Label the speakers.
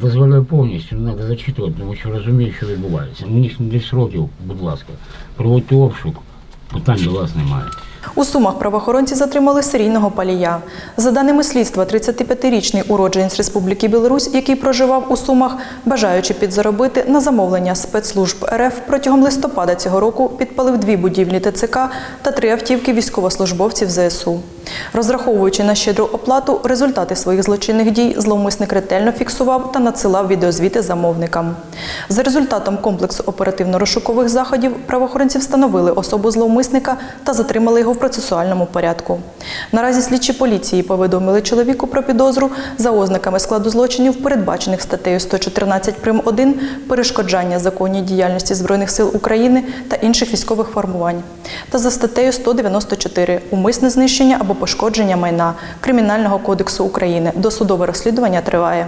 Speaker 1: Дозволяю повністю, не треба зачитувати, тому що розумію, що відбувається. Мені 10 років, будь ласка, проводьте обшук, питань до вас немає.
Speaker 2: У Сумах правоохоронці затримали серійного палія. За даними слідства, 35-річний уродженець Республіки Білорусь, який проживав у Сумах, бажаючи підзаробити на замовлення спецслужб РФ протягом листопада цього року підпалив дві будівлі ТЦК та три автівки військовослужбовців ЗСУ. Розраховуючи на щедру оплату, результати своїх злочинних дій зловмисник ретельно фіксував та надсилав відеозвіти замовникам. За результатом комплексу оперативно-розшукових заходів правоохоронці встановили особу зловмисника та затримали його в процесуальному порядку. Наразі слідчі поліції повідомили чоловіку про підозру за ознаками складу злочинів, передбачених статтею 114 прим. 1 перешкоджання законній діяльності Збройних сил України та інших військових формувань, та за статтею 194 умисне знищення або пошкодження майна Кримінального кодексу України. Досудове розслідування триває.